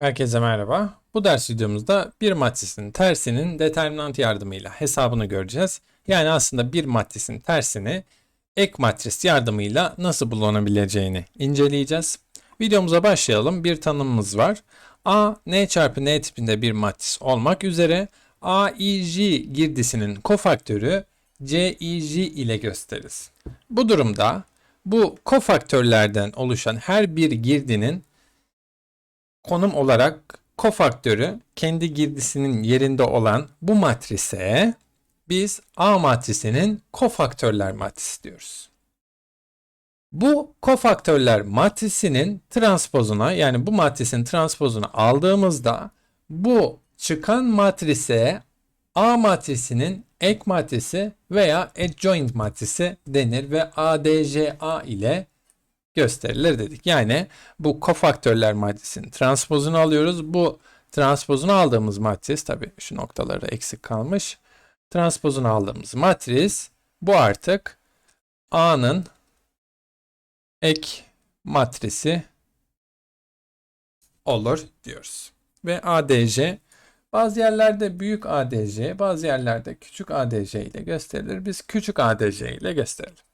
Herkese merhaba. Bu ders videomuzda bir matrisinin tersinin determinant yardımıyla hesabını göreceğiz. Yani aslında bir matrisin tersini ek matris yardımıyla nasıl bulunabileceğini inceleyeceğiz. Videomuza başlayalım. Bir tanımımız var. A, N çarpı N tipinde bir matris olmak üzere A, I, J girdisinin kofaktörü C, I, J ile gösteririz. Bu durumda bu kofaktörlerden oluşan her bir girdinin konum olarak kofaktörü kendi girdisinin yerinde olan bu matrise biz A matrisinin kofaktörler matrisi diyoruz. Bu kofaktörler matrisinin transpozuna yani bu matrisin transpozunu aldığımızda bu çıkan matrise A matrisinin ek matrisi veya adjoint matrisi denir ve ADJA ile gösterilir dedik. Yani bu kofaktörler matrisinin transpozunu alıyoruz. Bu transpozunu aldığımız matris tabi şu noktaları eksik kalmış. Transpozunu aldığımız matris bu artık A'nın ek matrisi olur diyoruz. Ve ADC bazı yerlerde büyük ADC, bazı yerlerde küçük ADC ile gösterilir. Biz küçük ADC ile gösterelim.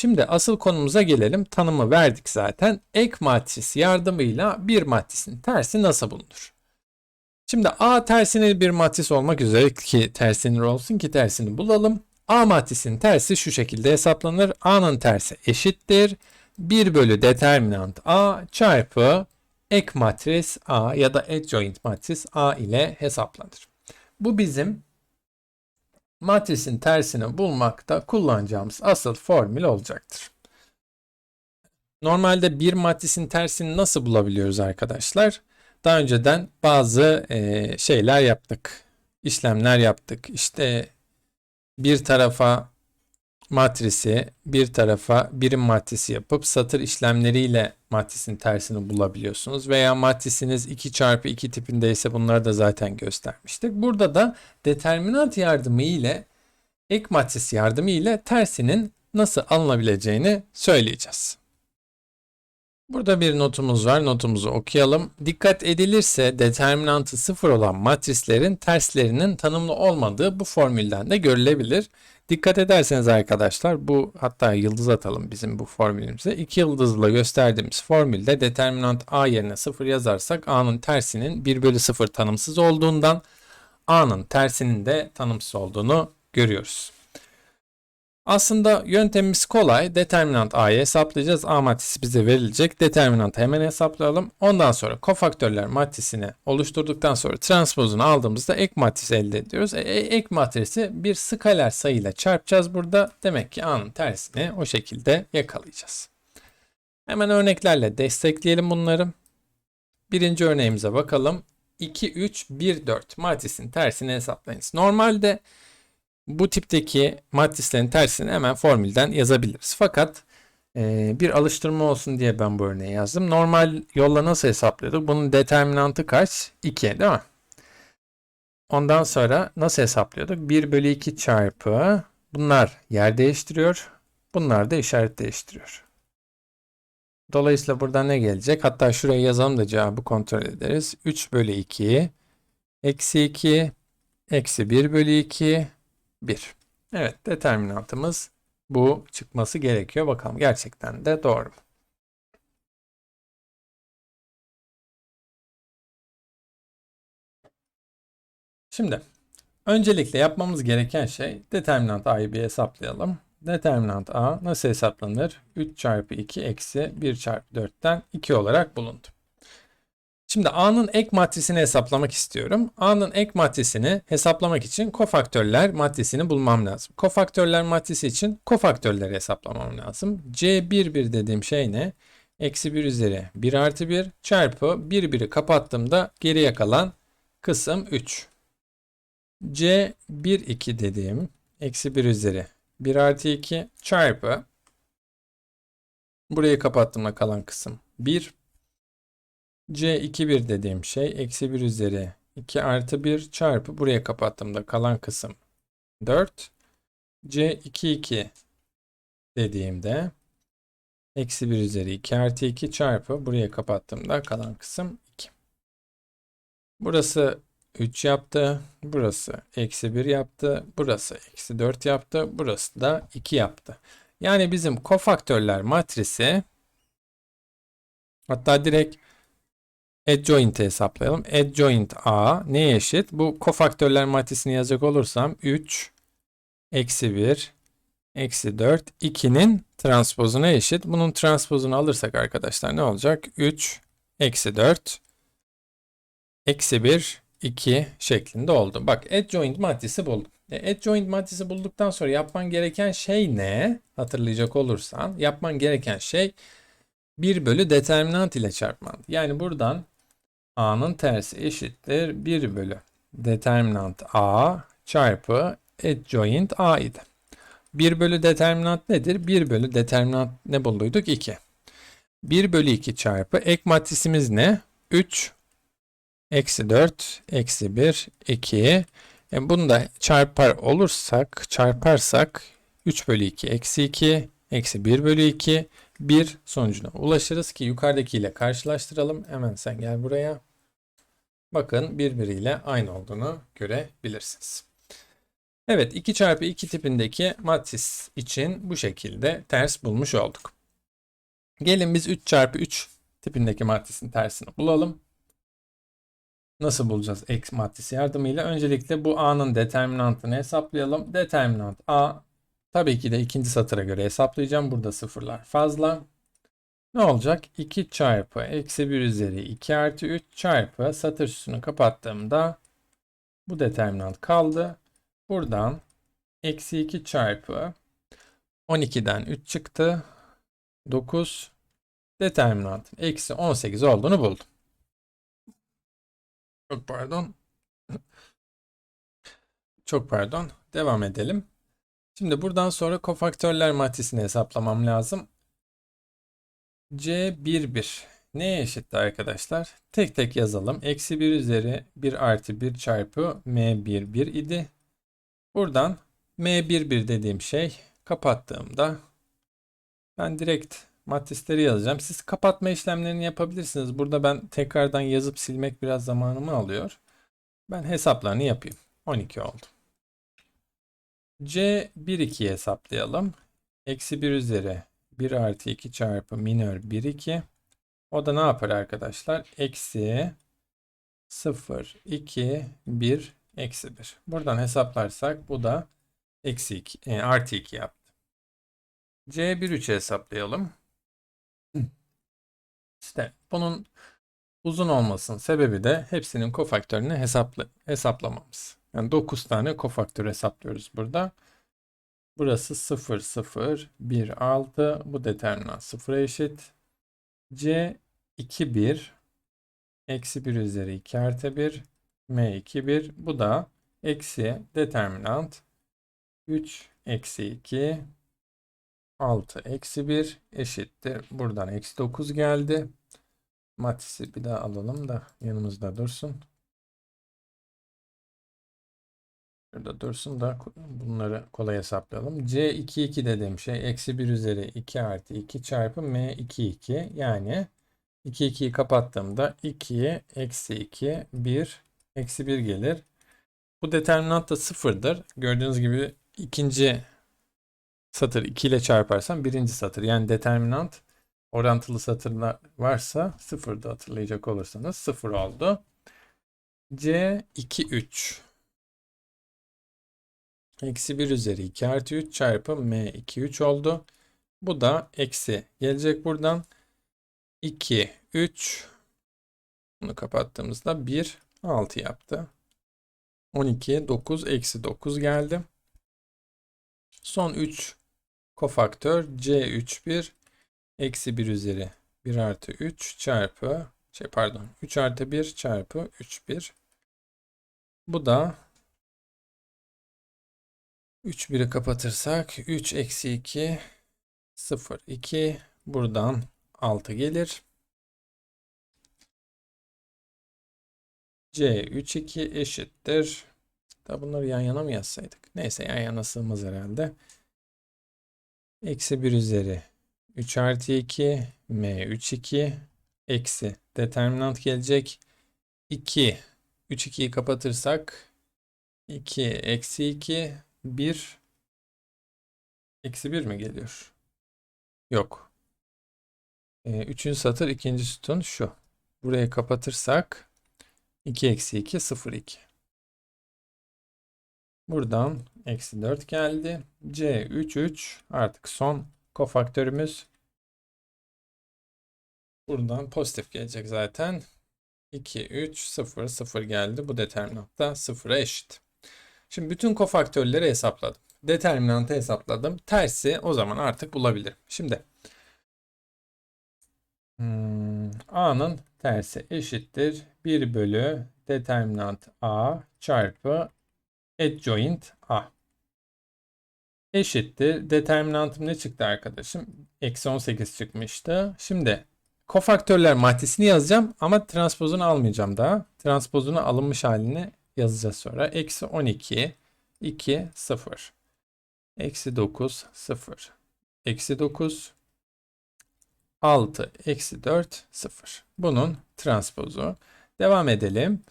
Şimdi asıl konumuza gelelim. Tanımı verdik zaten. Ek matris yardımıyla bir matrisin tersi nasıl bulunur? Şimdi A tersine bir matris olmak üzere ki tersini olsun ki tersini bulalım. A matrisin tersi şu şekilde hesaplanır. A'nın tersi eşittir. 1 bölü determinant A çarpı ek matris A ya da adjoint matris A ile hesaplanır. Bu bizim matrisin tersini bulmakta kullanacağımız asıl formül olacaktır. Normalde bir matrisin tersini nasıl bulabiliyoruz arkadaşlar? Daha önceden bazı e, şeyler yaptık. işlemler yaptık. İşte bir tarafa matrisi, bir tarafa birim matrisi yapıp satır işlemleriyle matrisin tersini bulabiliyorsunuz. Veya matrisiniz 2 çarpı 2 tipindeyse bunları da zaten göstermiştik. Burada da determinant yardımı ile ek matris yardımı ile tersinin nasıl alınabileceğini söyleyeceğiz. Burada bir notumuz var. Notumuzu okuyalım. Dikkat edilirse determinantı sıfır olan matrislerin terslerinin tanımlı olmadığı bu formülden de görülebilir. Dikkat ederseniz arkadaşlar bu hatta yıldız atalım bizim bu formülümüze. İki yıldızla gösterdiğimiz formülde determinant a yerine 0 yazarsak a'nın tersinin 1 bölü 0 tanımsız olduğundan a'nın tersinin de tanımsız olduğunu görüyoruz. Aslında yöntemimiz kolay. Determinant a'yı hesaplayacağız. A matrisi bize verilecek. Determinantı hemen hesaplayalım. Ondan sonra kofaktörler matrisini oluşturduktan sonra transpozunu aldığımızda ek matris elde ediyoruz. E, e, ek matrisi bir skaler sayıyla çarpacağız burada. Demek ki a'nın tersini o şekilde yakalayacağız. Hemen örneklerle destekleyelim bunları. Birinci örneğimize bakalım. 2, 3, 1, 4 matrisin tersini hesaplayınız. Normalde bu tipteki matrislerin tersini hemen formülden yazabiliriz. Fakat e, bir alıştırma olsun diye ben bu örneği yazdım. Normal yolla nasıl hesaplıyorduk? Bunun determinantı kaç? 2 değil mi? Ondan sonra nasıl hesaplıyorduk? 1 bölü 2 çarpı bunlar yer değiştiriyor. Bunlar da işaret değiştiriyor. Dolayısıyla burada ne gelecek? Hatta şuraya yazalım da cevabı kontrol ederiz. 3 bölü 2 eksi 2 eksi 1 bölü 2 1. Evet determinantımız bu çıkması gerekiyor. Bakalım gerçekten de doğru mu? Şimdi öncelikle yapmamız gereken şey determinant a'yı bir hesaplayalım. Determinant a nasıl hesaplanır? 3 çarpı 2 eksi 1 çarpı 4'ten 2 olarak bulundu. Şimdi A'nın ek matrisini hesaplamak istiyorum. A'nın ek matrisini hesaplamak için kofaktörler matrisini bulmam lazım. Kofaktörler matrisi için kofaktörleri hesaplamam lazım. C11 dediğim şey ne? Eksi 1 üzeri 1 artı 1 çarpı 1 1'i kapattığımda geriye kalan kısım 3. C12 dediğim eksi 1 üzeri 1 artı 2 çarpı burayı kapattığımda kalan kısım 1 C21 dediğim şey eksi 1 üzeri 2 artı 1 çarpı buraya kapattığımda kalan kısım 4. C22 dediğimde eksi 1 üzeri 2 artı 2 çarpı buraya kapattığımda kalan kısım 2. Burası 3 yaptı. Burası eksi 1 yaptı. Burası eksi 4 yaptı. Burası da 2 yaptı. Yani bizim kofaktörler matrisi hatta direkt adjoint'i hesaplayalım. Adjoint A neye eşit? Bu kofaktörler matrisini yazacak olursam 3 eksi 1 eksi 4 2'nin transpozuna eşit. Bunun transpozunu alırsak arkadaşlar ne olacak? 3 eksi 4 eksi 1 2 şeklinde oldu. Bak adjoint matrisi buldum. E, adjoint matrisi bulduktan sonra yapman gereken şey ne? Hatırlayacak olursan yapman gereken şey 1 bölü determinant ile çarpman. Yani buradan a'nın tersi eşittir 1 bölü determinant a çarpı adjoint a idi. 1 bölü determinant nedir? 1 bölü determinant ne bulduyduk? 2. 1 bölü 2 çarpı ek matrisimiz ne? 3 eksi 4 eksi 1 2. E bunu da çarpar olursak çarparsak 3 bölü 2 eksi 2 eksi 1 bölü 2 1 sonucuna ulaşırız ki yukarıdakiyle karşılaştıralım. Hemen sen gel buraya. Bakın birbiriyle aynı olduğunu görebilirsiniz. Evet 2 çarpı 2 tipindeki matris için bu şekilde ters bulmuş olduk. Gelin biz 3 çarpı 3 tipindeki matrisin tersini bulalım. Nasıl bulacağız x matrisi yardımıyla? Öncelikle bu a'nın determinantını hesaplayalım. Determinant a tabii ki de ikinci satıra göre hesaplayacağım. Burada sıfırlar fazla. Ne olacak? 2 çarpı eksi 1 üzeri 2 artı 3 çarpı satır üstünü kapattığımda bu determinant kaldı. Buradan eksi 2 çarpı 12'den 3 çıktı. 9 determinant eksi 18 olduğunu buldum. Çok pardon. Çok pardon. Devam edelim. Şimdi buradan sonra kofaktörler matrisini hesaplamam lazım. C11 neye eşitti arkadaşlar? Tek tek yazalım. Eksi 1 üzeri 1 artı 1 çarpı M11 idi. Buradan M11 dediğim şey kapattığımda ben direkt matrisleri yazacağım. Siz kapatma işlemlerini yapabilirsiniz. Burada ben tekrardan yazıp silmek biraz zamanımı alıyor. Ben hesaplarını yapayım. 12 oldu. C12'yi hesaplayalım. Eksi 1 üzeri 1 artı 2 çarpı minör 1 2. O da ne yapar arkadaşlar? Eksi 0 2 1 eksi 1. Buradan hesaplarsak bu da eksi 2 e, artı 2 yaptı. C13'ü hesaplayalım. İşte bunun uzun olmasının sebebi de hepsinin kofaktörünü hesapla hesaplamamız. Yani 9 tane kofaktör hesaplıyoruz burada. Burası 0, 0, 1, 6. Bu determinant 0'a eşit. C 2, 1. Eksi 1 üzeri 2 artı 1. M 2, 1. Bu da eksi determinant 3, eksi 2, 6 eksi 1 eşittir. Buradan eksi 9 geldi. Matisi bir daha alalım da yanımızda dursun. Şurada dursun da bunları kolay hesaplayalım. C2 2 dediğim şey eksi 1 üzeri 2 artı 2 çarpı M2 2 yani 2 2'yi kapattığımda 2 eksi 2 1 eksi 1 gelir. Bu determinant da sıfırdır. Gördüğünüz gibi ikinci satır 2 ile çarparsam birinci satır. Yani determinant orantılı satırlar varsa sıfırda hatırlayacak olursanız sıfır oldu. C 2 3 Eksi 1 üzeri 2 artı 3 çarpı M 2 3 oldu. Bu da eksi gelecek buradan. 2 3 bunu kapattığımızda 1 6 yaptı. 12 9 eksi 9 geldi. Son 3 kofaktör C31 eksi 1 üzeri 1 artı 3 çarpı şey pardon 3 artı 1 çarpı 3 1 bu da 3 1'i kapatırsak 3 eksi 2 0 2 buradan 6 gelir. C 3 2 eşittir. Da bunları yan yana mı yazsaydık? Neyse yan yana sığmaz herhalde. Eksi 1 üzeri 3 artı 2 m 3 2 eksi determinant gelecek 2 3 2'yi kapatırsak 2 eksi 2 1 eksi 1 mi geliyor? Yok. Ee, üçüncü satır ikinci sütun şu. Burayı kapatırsak 2 eksi 2 0 2. Buradan eksi 4 geldi. C 3 3 artık son kofaktörümüz. Buradan pozitif gelecek zaten. 2 3 0 0 geldi. Bu determinant da 0'a eşit. Şimdi bütün kofaktörleri hesapladım. Determinantı hesapladım. Tersi o zaman artık bulabilirim. Şimdi hmm, A'nın tersi eşittir. 1 bölü determinant A çarpı adjoint A. Eşittir. Determinantım ne çıktı arkadaşım? Eksi 18 çıkmıştı. Şimdi kofaktörler maddesini yazacağım ama transpozunu almayacağım daha. Transpozunu alınmış halini yazacağız sonra. Eksi 12, 2, 0. Eksi 9, 0. Eksi 9, 6, eksi 4, 0. Bunun transpozu. Devam edelim.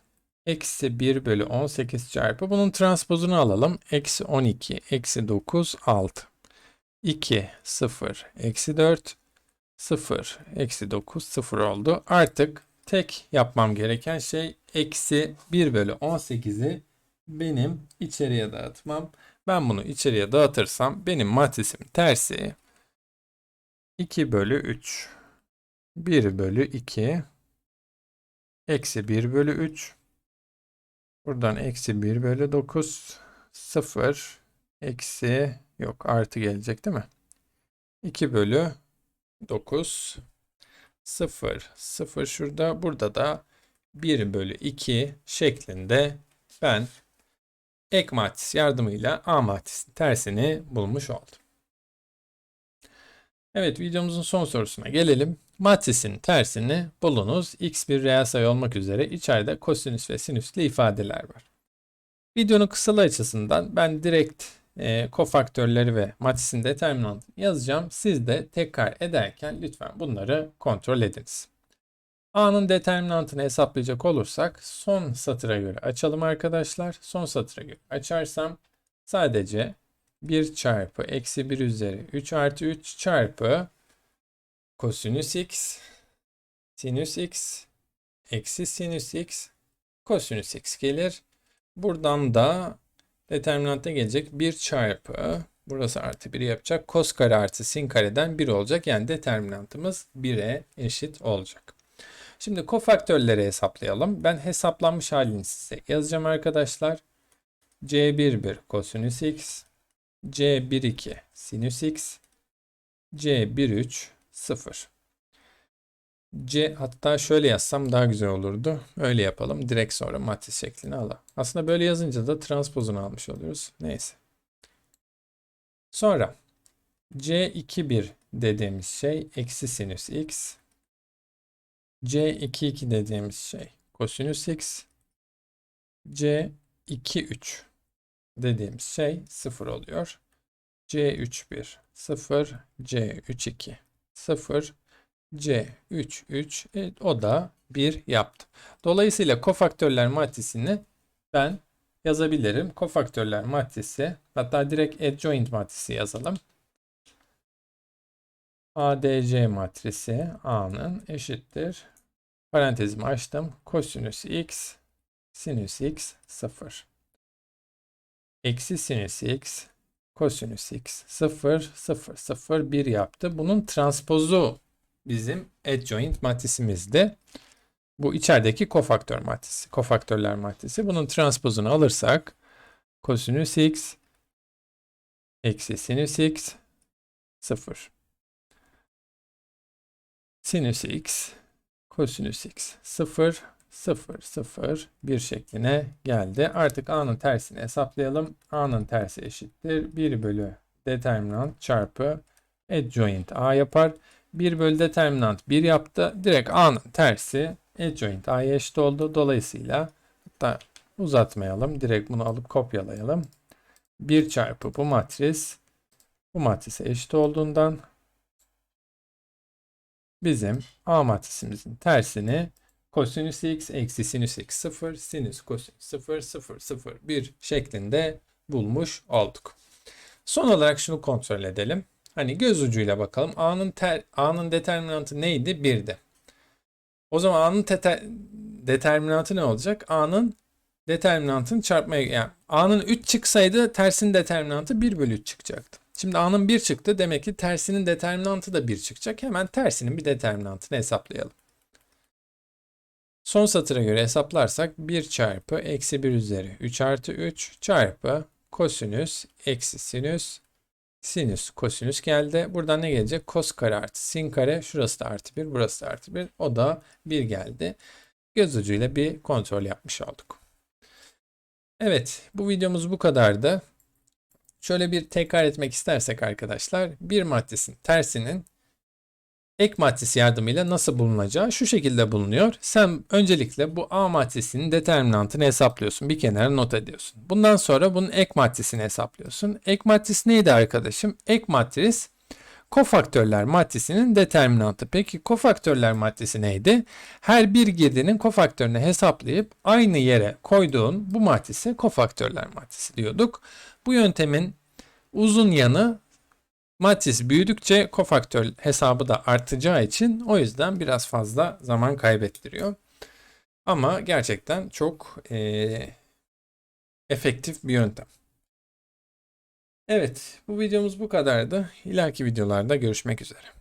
Eksi 1 bölü 18 çarpı. Bunun transpozunu alalım. Eksi 12, eksi 9, 6. 2, 0, eksi 4, 0, eksi 9, 0 oldu. Artık tek yapmam gereken şey eksi 1 bölü 18'i benim içeriye dağıtmam. Ben bunu içeriye dağıtırsam benim matrisim tersi 2 bölü 3 1 bölü 2 eksi 1 bölü 3 buradan eksi 1 bölü 9 0 eksi yok artı gelecek değil mi? 2 bölü 9 0 0 şurada burada da 1 bölü 2 şeklinde ben ek matris yardımıyla A matrisin tersini bulmuş oldum. Evet videomuzun son sorusuna gelelim. Matrisin tersini bulunuz. X bir reel sayı olmak üzere içeride kosinüs ve sinüslü ifadeler var. Videonun kısalığı açısından ben direkt e, kofaktörleri ve matrisin determinantını yazacağım. Siz de tekrar ederken lütfen bunları kontrol ediniz. A'nın determinantını hesaplayacak olursak son satıra göre açalım arkadaşlar. Son satıra göre açarsam sadece 1 çarpı eksi 1 üzeri 3 artı 3 çarpı kosinüs x sinüs x eksi sinüs x kosinüs x gelir. Buradan da determinanta gelecek 1 çarpı burası artı 1 yapacak. Kos kare artı sin kareden 1 olacak. Yani determinantımız 1'e eşit olacak. Şimdi kofaktörleri hesaplayalım. Ben hesaplanmış halini size yazacağım arkadaşlar. C11 kosinüs x, C12 sinüs x, C13 0. C hatta şöyle yazsam daha güzel olurdu. Öyle yapalım. Direkt sonra matris şeklini alalım. Aslında böyle yazınca da transpozunu almış oluyoruz. Neyse. Sonra C21 dediğimiz şey eksi sinüs x C22 dediğimiz şey kosinüs x. C23 dediğimiz şey 0 oluyor. C31 0, C32 0, C33 e, o da 1 yaptı. Dolayısıyla kofaktörler matrisini ben yazabilirim. Kofaktörler matrisi hatta direkt adjoint matrisi yazalım. ADC matrisi A'nın eşittir. Parantezimi açtım. Kosinüs x sinüs x 0. Eksi sinüs x kosinüs x 0 0 0 1 yaptı. Bunun transpozu bizim adjoint matrisimizdi. Bu içerideki kofaktör matrisi. Kofaktörler matrisi. Bunun transpozunu alırsak kosinüs x eksi sinüs x 0 sinüs x, kosinüs x 0, 0, 0, 1 şekline geldi. Artık a'nın tersini hesaplayalım. a'nın tersi eşittir. 1 bölü determinant çarpı adjoint a yapar. 1 bölü determinant 1 yaptı. Direkt a'nın tersi adjoint a'ya eşit oldu. Dolayısıyla hatta uzatmayalım. Direkt bunu alıp kopyalayalım. 1 çarpı bu matris bu matrise eşit olduğundan bizim A matrisimizin tersini Kosinüs x eksi sinüs x 0, sinüs kosinüs 0, 0, 0, 1 şeklinde bulmuş olduk. Son olarak şunu kontrol edelim. Hani göz ucuyla bakalım. A'nın ter, A'nın determinantı neydi? 1'di. O zaman A'nın tete- determinantı ne olacak? A'nın determinantını çarpmaya yani A'nın 3 çıksaydı tersinin determinantı 1 bölü 3 çıkacaktı. Şimdi A'nın 1 çıktı. Demek ki tersinin determinantı da 1 çıkacak. Hemen tersinin bir determinantını hesaplayalım. Son satıra göre hesaplarsak 1 çarpı eksi 1 üzeri 3 artı 3 çarpı kosinüs eksi sinüs sinüs kosinüs geldi. Buradan ne gelecek? Kos kare artı sin kare. Şurası da artı 1, burası da artı 1. O da 1 geldi. Göz ucuyla bir kontrol yapmış olduk. Evet, bu videomuz bu kadardı. Şöyle bir tekrar etmek istersek arkadaşlar, bir maddesin tersinin ek maddesi yardımıyla nasıl bulunacağı şu şekilde bulunuyor. Sen öncelikle bu A maddesinin determinantını hesaplıyorsun. Bir kenara not ediyorsun. Bundan sonra bunun ek maddesini hesaplıyorsun. Ek maddesi neydi arkadaşım? Ek maddesi kofaktörler maddesinin determinantı. Peki kofaktörler maddesi neydi? Her bir girdinin kofaktörünü hesaplayıp aynı yere koyduğun bu maddesi kofaktörler maddesi diyorduk. Bu yöntemin uzun yanı matris büyüdükçe kofaktör hesabı da artacağı için o yüzden biraz fazla zaman kaybettiriyor. Ama gerçekten çok eee, efektif bir yöntem. Evet, bu videomuz bu kadardı. İleriki videolarda görüşmek üzere.